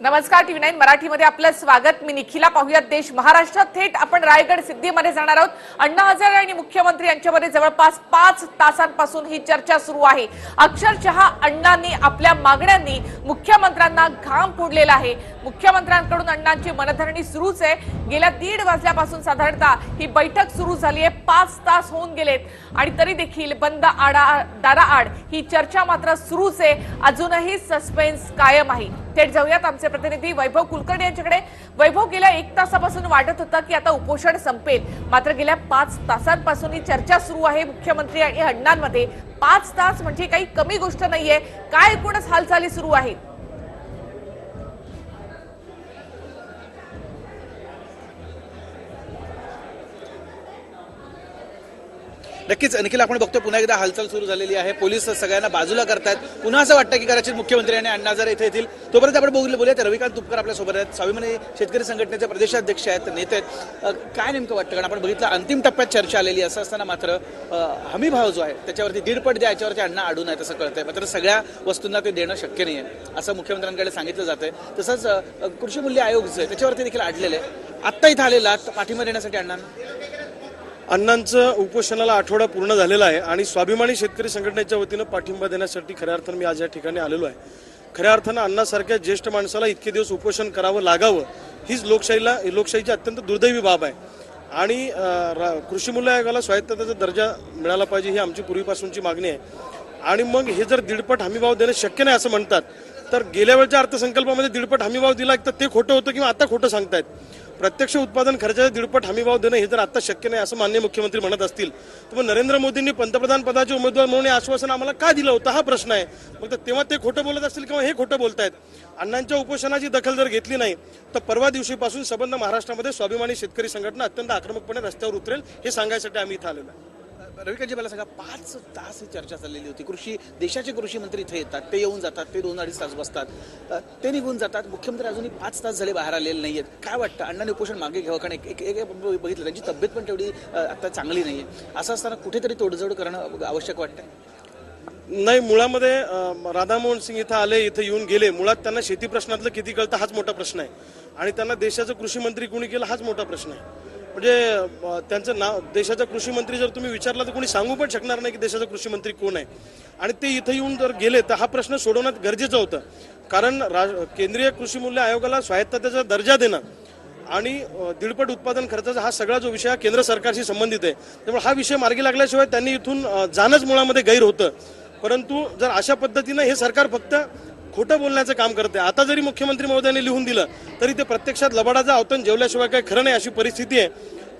नमस्कार TV nine मराठीमध्ये आपलं स्वागत. मी निखिला पाहूयात. देश महाराष्ट्रात थेट आपण रायगड सिद्धीमध्ये जाणार आहोत. अण्णा हजारे आणि मुख्यमंत्री यांच्यामध्ये जवळपास पाच तासांपासून ही चर्चा सुरू आहे. अक्षरशः अण्णांनी आपल्या मागण्यांनी मुख्यमंत्र्यांना घाम फोडलेला आहे. मुख्यमंत्र्यांकडून अण्णांची मनधरणी सुरूच आहे. गेल्या दीड वाजल्यापासून साधारणतः ही बैठक सुरू झाली आहे. पाच तास होऊन गेलेत. आणि तरी देखील बंद आडा दाराआड ही चर्चा मात्र सुरूच आहे. अजूनही सस्पेन्स कायम आहे. थेट जाऊयात. आमचे प्रतिनिधी वैभव कुलकर्णी यांच्याकडे. वैभव गेल्या एक तासापासून वाटत होता की आता उपोषण संपेल. मात्र गेल्या पाच तासांपासून ही चर्चा सुरू आहे मुख्यमंत्री आणि अण्णांमध्ये. पाच तास म्हणजे काही कमी गोष्ट नाहीये. काय एकूणच हालचाली सुरू आहेत? नक्कीच निखिल आपण बघतो पुन्हा एकदा हालचाल सुरू झालेली आहे. पोलीस सगळ्यांना बाजूला करतायत. पुन्हा असं वाटतं की कदाचित मुख्यमंत्री आणि अण्णा जर इथे येतील. तोपर्यंत आपण बघून बोलूयात. रविकांत तुपकर आपल्यासोबत आहेत. स्वाभिमानी शेतकरी संघटनेचे प्रदेशाध्यक्ष आहेत नेते आहेत. काय नेमकं वाटतं? कारण आपण बघितलं अंतिम टप्प्यात चर्चा आलेली असं असताना मात्र हमी भाव जो आहे त्याच्यावरती दीडपट द्या याच्यावरती अण्णा अडून आहे तसं कळतंय. मात्र सगळ्या वस्तूंना ते देणं शक्य नाही आहे असं मुख्यमंत्र्यांकडे सांगितलं जातंय. तसंच कृषी मूल्य आयोग जो आहे त्याच्यावरती देखील अडलेलं आहे आत्ता इथं आलेला पाठिंबा देण्यासाठी अण्णांना. अण्णांचं उपोषणाला आठवडा पूर्ण झालेला आहे आणि स्वाभिमानी शेतकरी संघटनेच्या वतीनं पाठिंबा देण्यासाठी खऱ्या अर्थानं मी आज या ठिकाणी आलेलो आहे. खऱ्या अर्थानं अण्णासारख्या ज्येष्ठ माणसाला इतके दिवस उपोषण करावं लागावं हीच लोकशाहीला लोकशाहीची अत्यंत दुर्दैवी बाब आहे. आणि रा- कृषी मूल्य आयोगाला स्वायत्ततेचा दर्जा मिळाला पाहिजे ही आमची पूर्वीपासूनची मागणी आहे. आणि मग हे जर दीडपट हमीभाव देणं शक्य नाही असं म्हणतात तर गेल्या वेळच्या अर्थसंकल्पामध्ये दीडपट हमीभाव दिला तर ते खोटं होतं किंवा आता खोटं सांगतायत. प्रत्यक्ष उत्पादन खर्चाच्या दीडपट हमीभाव देणं हे जर आता शक्य नाही असं मान्य मुख्यमंत्री म्हणत असतील तर मग नरेंद्र मोदींनी पंतप्रधान पदाचे उमेदवार म्हणून आश्वासन आम्हाला का दिलं होतं? हा प्रश्न आहे. मग तर तेव्हा ते खोटं बोलत असतील किंवा हे खोटं बोलतायत? अण्णांच्या उपोषणाची दखल जर घेतली नाही तर परवा दिवशीपासून संबंध महाराष्ट्रामध्ये स्वाभिमानी शेतकरी संघटना अत्यंत आक्रमकपणे रस्त्यावर उतरेल हे सांगायसाठी आम्ही इथं आलेलो आहे. रविकांतजी मला सांगा पाच तास ही चर्चा चाललेली होती. कृषी देशाचे कृषी मंत्री इथे येतात ते येऊन जातात ते दोन अडीच तास बसतात. ते निघून जातात. मुख्यमंत्री अजूनही पाच तास झाले बाहेर आलेले नाही आहेत काय वाटतं? अण्णाने उपोषण मागे घ्यावं? कारण एक एक- बघितलं त्यांची तब्येत पण तेवढी आता चांगली आहे असं असताना कुठेतरी तोडजोड करणं आवश्यक वाटतं नाही मुळामध्ये राधामोहन सिंग इथं आले इथं येऊन गेले. मुळात त्यांना शेती प्रश्नातलं किती कळतं हाच मोठा प्रश्न आहे. आणि त्यांना देशाचं कृषी मंत्री कोणी केलं हाच मोठा प्रश्न आहे. म्हणजे त्यांचं नाव देशाचा कृषी मंत्री जर तुम्ही विचारला तर कोणी सांगू पण शकणार नाही की देशाचा कृषी मंत्री कोण आहे. आणि ते इथं येऊन जर गेले तर हा प्रश्न सोडवण्यात गरजेचं होतं. कारण राज केंद्रीय कृषी मूल्य आयोगाला स्वायत्ततेचा दर्जा देणं आणि दीडपट उत्पादन खर्चाचा हा सगळा जो विषय हा केंद्र सरकारशी संबंधित आहे. त्यामुळे हा विषय मार्गी लागल्याशिवाय त्यांनी इथून जाणंच मुळामध्ये गैर होतं. परंतु जर अशा पद्धतीनं हे सरकार फक्त खोटं बोलण्याचं काम करते. आता जरी मुख्यमंत्री महोदयांनी लिहून दिलं तरी ते प्रत्यक्षात लबाडाचा अवतन जेवल्याशिवाय काही खरं नाही अशी परिस्थिती आहे.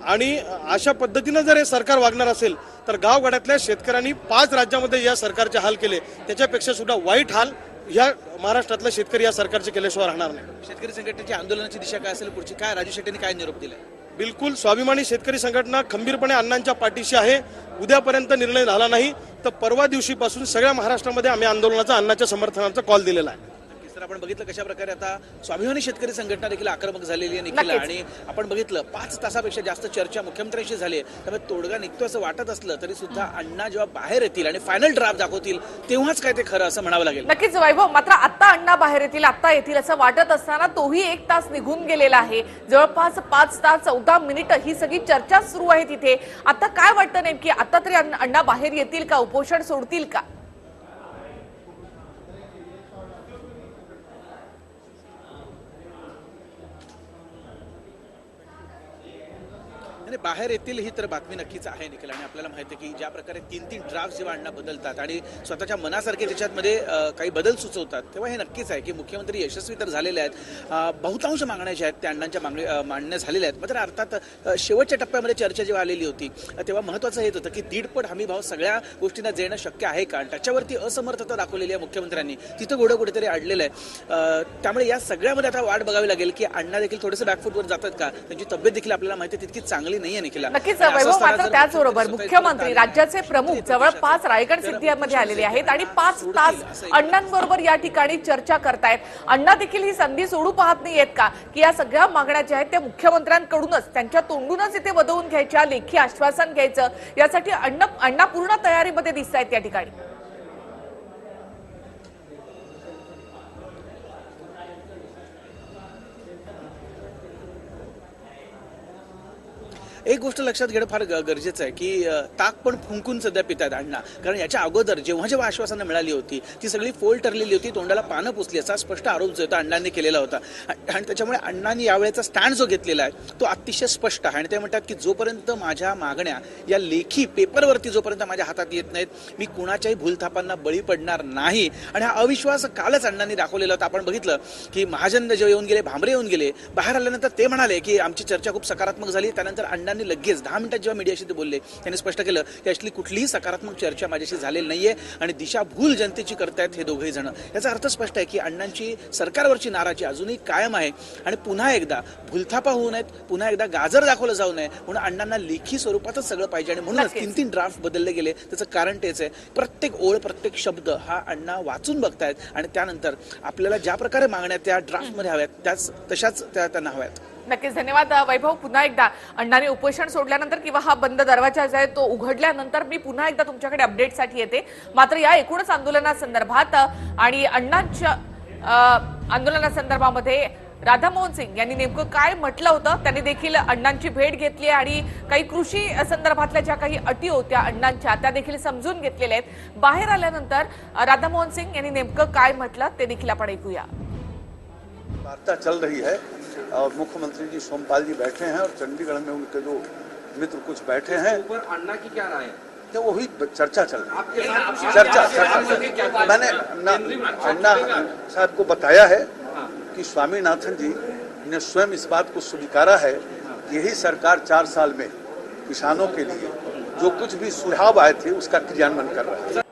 आणि अशा पद्धतीनं जर हे सरकार वागणार असेल तर गावगाड्यातल्या शेतकऱ्यांनी पाच राज्यामध्ये या सरकारचे हाल केले. त्याच्यापेक्षा सुद्धा वाईट हाल या महाराष्ट्रातल्या शेतकरी या सरकारचे केल्याशिवाय राहणार नाही. शेतकरी संघटनेची आंदोलनाची दिशा काय असेल पुढची? काय राजू शेट्टींनी काय निरोप दिलाय? बिलकुल स्वाभिमानी शेतकरी संघटना खंबीरपणे अण्णांच्या पाठीशी आहे. उद्यापर्यंत निर्णय झाला नाही. तर परवा दिवशीपासून सगळ्या महाराष्ट्रामध्ये आम्ही आंदोलनाचा अन्नाच्या समर्थनाचा कॉल दिलेला आहे. तर आपण बघितलं कशा प्रकारे आता स्वाभिमानी शेतकरी संघटना देखील आक्रमक झालेली आहे निखिला. आणि आपण बघितलं पाच तासापेक्षा जास्त चर्चा मुख्यमंत्र्यांशी झाली आहे. त्यामुळे तोडगा निघतो असं वाटत असलं तरी सुद्धा अण्णा जेव्हा बाहेर येतील आणि फायनल ड्राफ्ट दाखवतील तेव्हाच काय ते खरं असं म्हणावं लागेल. नक्कीच वैभव मात्र आता अण्णा बाहेर येतील आता येतील असं वाटत असताना तोही एक तास निघून गेलेला आहे. जवळपास पाच तास चौदा मिनिटं ही सगळी चर्चा सुरू आहे तिथे. आता काय वाटतं नेमकी? आता तरी अण्णा बाहेर येतील का? उपोषण सोडतील का? आणि बाहेर येतील ही तर बातमी नक्कीच आहे निखिल. आणि आपल्याला माहिती आहे की ज्या प्रकारे तीन तीन ड्राफ्ट जेव्हा अण्णा बदलतात आणि स्वतःच्या मनासारखे त्याच्यामध्ये काही बदल सुचवतात तेव्हा हे नक्कीच आहे की मुख्यमंत्री यशस्वी तर झालेले आहेत. बहुतांश मागण्या ज्या आहेत त्या अण्णांच्या मागणी मांडण्या झालेल्या आहेत. मात्र अर्थात शेवटच्या टप्प्यामध्ये चर्चा जेव्हा आलेली होती तेव्हा महत्वाचं येत होतं की दीडपट हमीभाव सगळ्या गोष्टींना देणं शक्य आहे का? आणि त्याच्यावरती असमर्थता दाखवलेली आहे मुख्यमंत्र्यांनी. तिथं घोडं कुठेतरी अडलेलं आहे. त्यामुळे या सगळ्यामध्ये आता वाट बघावी लागेल की अण्णा देखील थोडंसं बॅकफूटवर जातात का? त्यांची तब्येत देखील आपल्याला माहिती आहे तितकी चांगली नाहीये निखिला. नक्कीच वैभव मात्र त्याचबरोबर मुख्यमंत्री राज्याचे प्रमुख जवळपास रायगड सिद्धीमध्ये आलेले आहेत आणि पाच तास अण्णांबरोबर या ठिकाणी चर्चा करतायत. अण्णा देखील ही संधी सोडू पाहत नाहीयेत का? की या सगळ्या मागण्या ज्या आहेत त्या मुख्यमंत्र्यांकडूनच त्यांच्या तोंडूनच इथे वदवून घ्यायच्या लेखी आश्वासन घ्यायचं. यासाठी अण्णा अण्णा पूर्ण तयारीमध्ये दिसत आहेत या ठिकाणी. एक गोष्ट लक्षात घेणं फार गरजेचं आहे की ताक पण फुंकून सध्या पितात अण्णा. कारण याच्या अगोदर जेव्हा जेव्हा आश्वासनं मिळाली होती ती सगळी फोल ठरलेली होती तोंडाला पानं पुसली असा स्पष्ट आरोप जो होता अण्णांनी केलेला होता. आणि आणि त्याच्यामुळे अण्णांनी यावेळेचा स्टँड जो घेतलेला आहे तो अतिशय स्पष्ट आहे. आणि ते म्हणतात की जोपर्यंत माझ्या मागण्या या लेखी पेपरवरती जोपर्यंत माझ्या हातात येत नाहीत मी कुणाच्याही भूलथापांना बळी पडणार नाही. आणि हा अविश्वास कालच अण्णांनी दाखवलेला होता. आपण बघितलं की महाजन जेव्हा येऊन गेले भांबरे येऊन गेले. बाहेर आल्यानंतर ते म्हणाले की आमची चर्चा खूप सकारात्मक झाली. त्यानंतर अण्णांनी लगेच दहा मिनिटात जेव्हा मीडियाशी ते बोलले त्यांनी स्पष्ट केलं की अशी कुठलीही सकारात्मक चर्चा माझ्याशी झालेली नाहीये आणि दिशाभूल जनतेची करतायत हे दोघेही जण. याचा अर्थ स्पष्ट आहे की अण्णांची सरकारवरची नाराजी अजूनही कायम आहे आणि पुन्हा एकदा भूलथापा होऊ नयेत पुन्हा एकदा गाजर दाखवलं जाऊ नये म्हणून अण्णांना लेखी स्वरूपातच सगळं पाहिजे आणि म्हणूनच. तीन तीन ड्राफ्ट बदलले गेले. त्याचं कारण तेच आहे. प्रत्येक ओळ प्रत्येक शब्द हा अण्णा वाचून बघतायत आणि त्यानंतर आपल्याला ज्या प्रकारे मागण्या त्या ड्राफ्टमध्ये हव्यात त्याच तशाच त्या त्यांना हव्यात. नक्कीच धन्यवाद वैभव. पुन्हा एकदा अण्णांनी उपोषण सोडल्यानंतर किंवा हा बंद दरवाजा जो आहे तो उघडल्यानंतर मी पुन्हा एकदा तुमच्याकडे अपडेटसाठी येते. मात्र या एकूणच आंदोलनासंदर्भात आणि अण्णांच्या आंदोलनासंदर्भामध्ये राधामोहन सिंग यांनी नेमकं काय म्हटलं होतं त्यांनी देखील अण्णांची भेट घेतली आणि काही कृषी संदर्भातल्या ज्या काही अटी होत्या अण्णांच्या त्या देखील समजून घेतलेल्या आहेत. बाहेर आल्यानंतर राधामोहन सिंग यांनी नेमकं काय म्हटलं ते देखील आपण ऐकूया. वार्ता चल रही है. और मुख्यमंत्री जी सोमपाल जी बैठे हैं और चंडीगढ़ में उनके जो मित्र कुछ बैठे हैं। ऊपर अन्ना की क्या राय है? तो वही चर्चा चल रही है। चर्चा चर्चा। मैंने अन्ना साहब को बताया है कि स्वामीनाथन जी ने स्वयं इस बात को स्वीकारा है यही सरकार चार साल में किसानों के लिए जो कुछ भी सुझाव आए थे उसका क्रियान्वयन कर रहा है।